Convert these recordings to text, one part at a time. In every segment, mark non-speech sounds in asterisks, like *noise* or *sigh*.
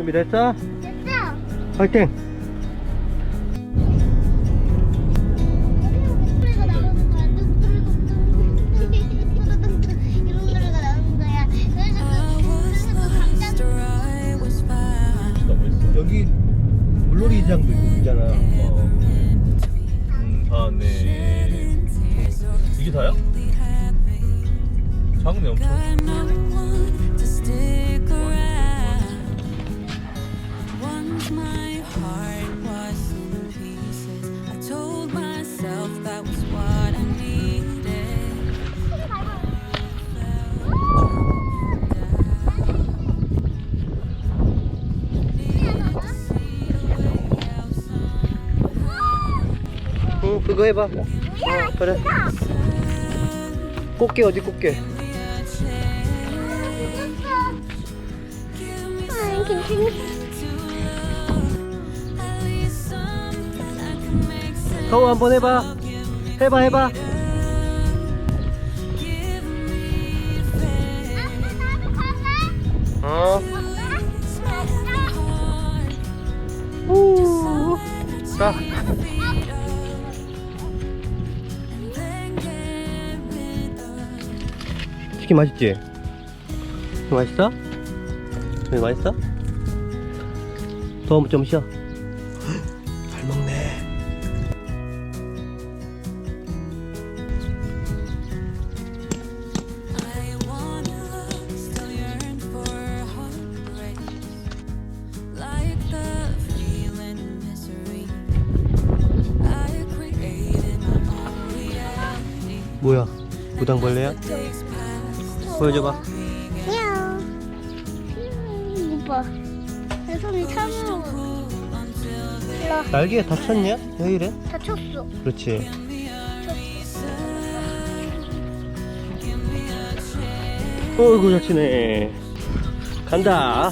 준비됐어? 됐어. 화이팅! 장도 있고 있잖아 어. 음, 아, 네. 이게 다야? 작네 엄청. 응, 그거 해봐. 어, 그래. 꽃게 어디 꽃게? 아, 괜찮 더우 한번 해봐 해봐 해봐 어 자. 치킨 맛있지? 맛있어? 맛있어? 더좀 쉬어 무당벌레야? 보여줘봐. 미야오. 이거 봐. 내 손이 참으로 일로 날개에 다쳤냐? 왜 이래? 다쳤어. 그렇지. 어이구, 잘 치네. 간다.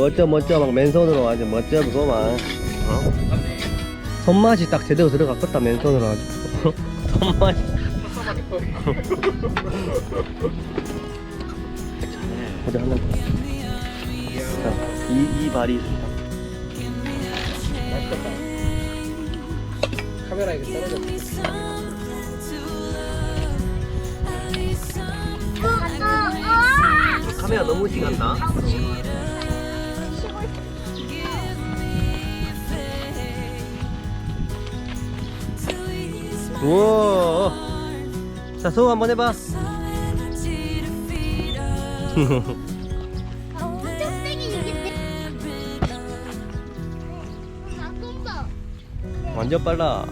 멋져 멋져. 막 맨손으로 아주 멋져구만 어? 손맛이 딱 제대로 들어갔겠다 맨손으로 아주. *laughs* 손맛이. *laughs* 어디 하나? 자, 이, 이 발이 카메라 이거 떨어져. something to love, at least something 어, 어, 어. 카메라 너무 시간다 우와. 자 소우 한번 해봐. 아, 엄청 세게 이겼네. 나. 완전 빨라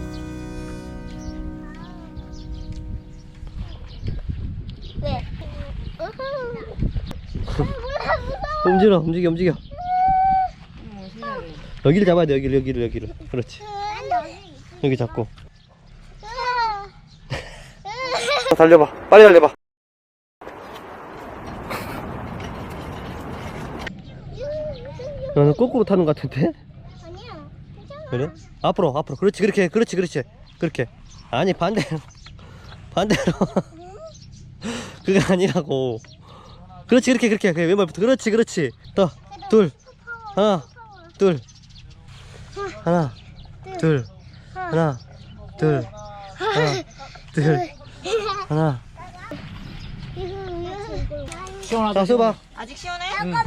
왜? 움직여 움직여 움직여 여기를 잡아야 돼 여기를 여기를 여기를 그렇지 여기 잡고 달려봐. 빨리 달려봐. 너는 거꾸로 타는 것 같은데? 아니야. 괜찮아. 그래? 앞으로 앞으로. 그렇지 그렇게 그렇지 그렇지. 그렇게. 아니 반대로. *laughs* 반대로. *laughs* 그게 아니라고. 그렇지 그렇게 그렇게. 그 왼발부터. 그렇지 그렇지. 더둘. 하나 둘. 하나. 둘. 하나. 둘. 하나 둘 하나 시원하다. 자 써봐 아직 시원해? 하나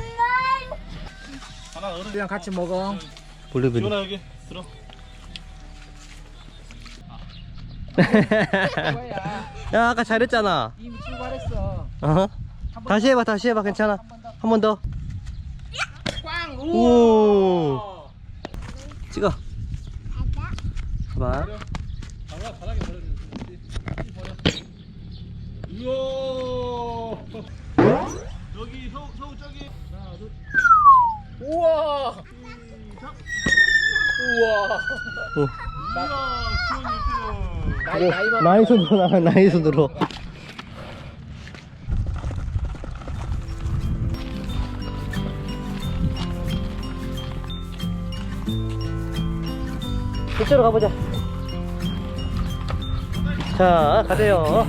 어른. 그냥 같이 먹어. 블루베리 지원아 여기 들어. *laughs* 야 아까 잘했잖아 이미 출발했어. 어? 다시 해봐 다시 해봐 괜찮아 한 번 더 꽝! 오 찍어 봐봐 장아 바닥에 버려주지. 우와. 저기 서우 서우 저기. 우와. 우와. 어. 이야 지원 1등. 나이 나이만. 나이 손으로 나가 나이 손으로 이쪽으로 가보자 자 가세요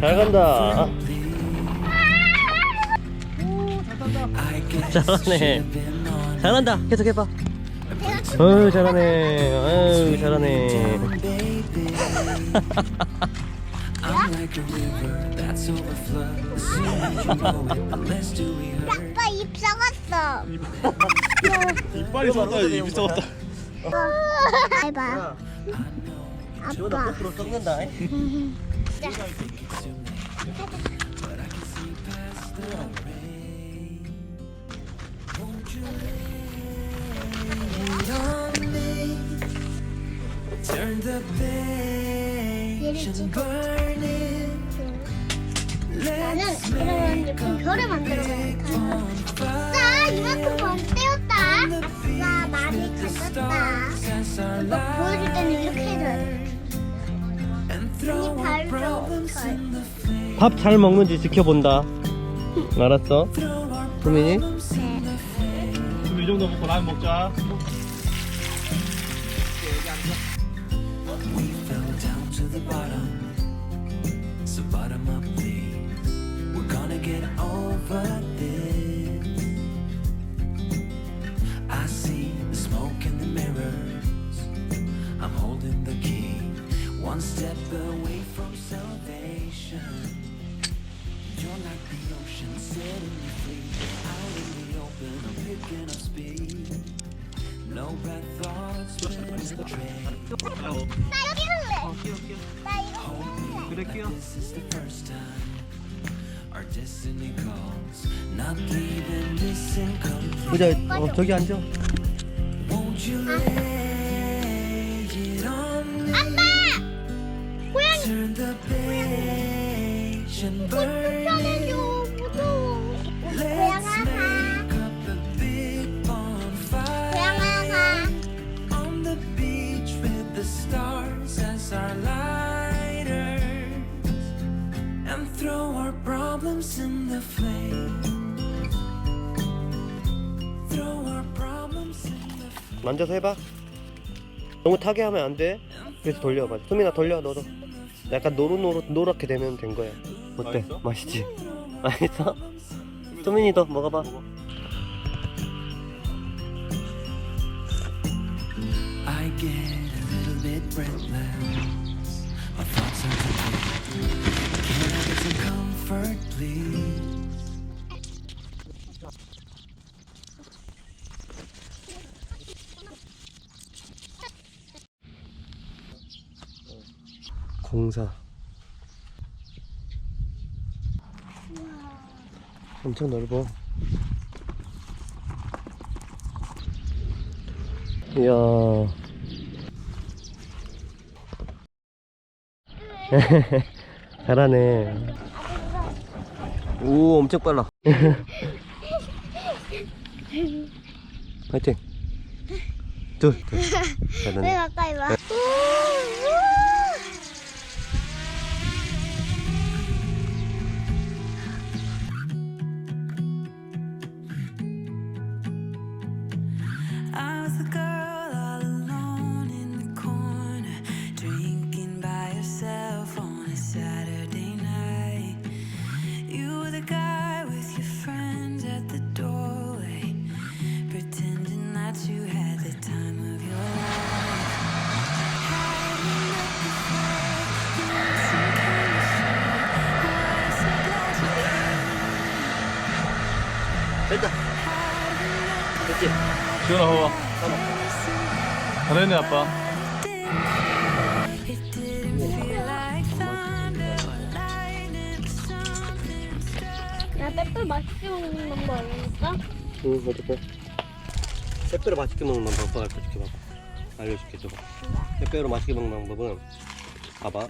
잘 간다 잘하네 잘한다 계속 해봐 어유 잘하네 어유 잘하네 아빠 입 썩었어. 이빨이 썩었다 입이 썩었다. 해봐. 지원아 아빠. 거꾸로 썩는다 얘를 찍어. 나는 이런 예쁜 별을 만들어 볼까? 아싸 이만큼 번 떼었다. 아싸 많이 가졌다. 이거 보여줄 때는 이렇게 해줘야 돼. 밥 잘 먹는지 지켜본다 알았어? 소민이? 그럼 이 정도 먹고 라면 먹자. So one step away from salvation. You're like the ocean, setting me free. Out in the open, I'm picking up speed. No bad thoughts when I 나 여기 할래. 나 이렇게 할래. 그럴게요. This is the first time our destiny calls, not leaving this incomplete. 보자 어, 저기 앉아 Won't you lay Turn the page and burn it. Let's make up a big bonfire on the beach with the stars as our lighters, and throw our problems in the flame. Throw our problems in the flame. 만져서 해봐 너무 타게 하면 안 돼 그래서 돌려봐 소민아 돌려 너도 약간 노릇노릇 노랗게 되면 된 거야 어때? 맛있어? 맛있지? 맛있어? 소민이도 먹어봐 I get a little bit breathless. My thoughts are confused. Can I get some comfort, please? 공사 엄청 넓어. 이야. *laughs* 잘하네. 오 엄청 빨라. *laughs* 파이팅. 둘 둘. 왜 잘하네. 가까이 와? 지원아 봐봐. 잘했네 아빠. 나 빼빼 맛있게 먹는 방법 알려줄까? 응 어떡해 빼빼로 맛있게 먹는 방법 알려줄게 봐봐 알려줄게 줘봐 빼빼로 맛있게 먹는 방법은 봐봐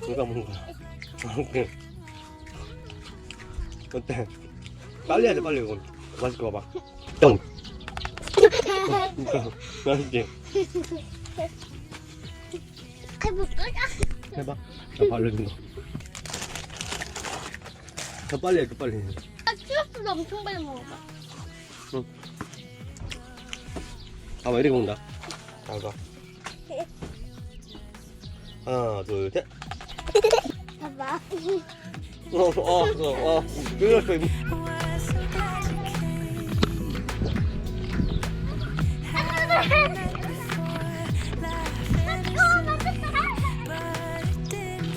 누가 먹은 거야? 어때? 빨리 해야 돼 빨리 이건 맛있게 봐봐 형 그러니까 맛있지? 해볼까? 해봐 나 알려준 거. 더 빨리 해, 더 빨리 해. 아, 엄청 빨리 먹어봐. 봐봐, 이렇게 먹는다. 봐봐. 하나, 둘, 셋. 봐봐. 어, 어, 어, 어. 이거. was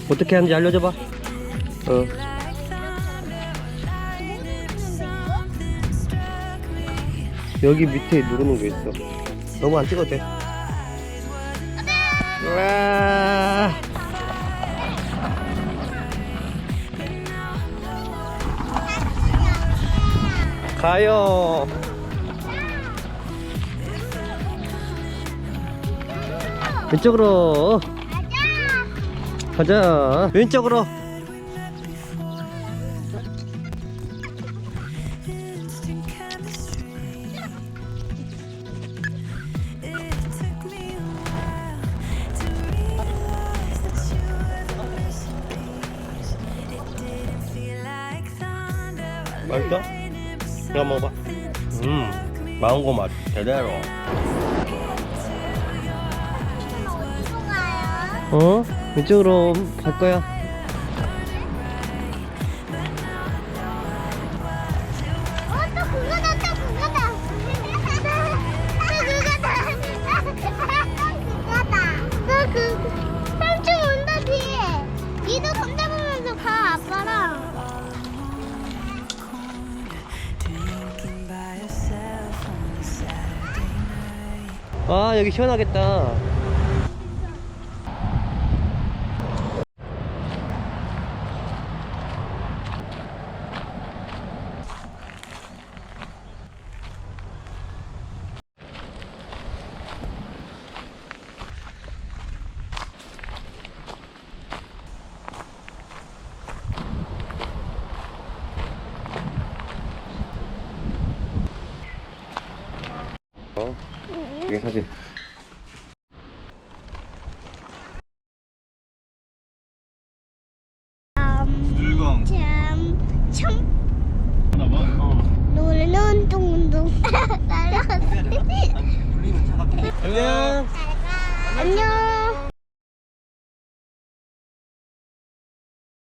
어떻게 하는지 알려줘봐. 어. 여기 밑에 누르는 게 있어. 너무 안 찍어도 돼. 와. 가요. 왼쪽으로 가자. 왼쪽으로. 맛있어? 이거 먹어봐. 음, 망고 맛 제대로. 어? 이쪽으로 갈 거야. 어, 또 그거다, 또 그거다. 또 그거다. 그거다. 또 그, 삼촌 온다, 뒤에. 니도 손잡으면서 가, 아빠랑. Drinking by yourself on a Saturday night. 아, 여기 시원하겠다. 어? 이게 사진.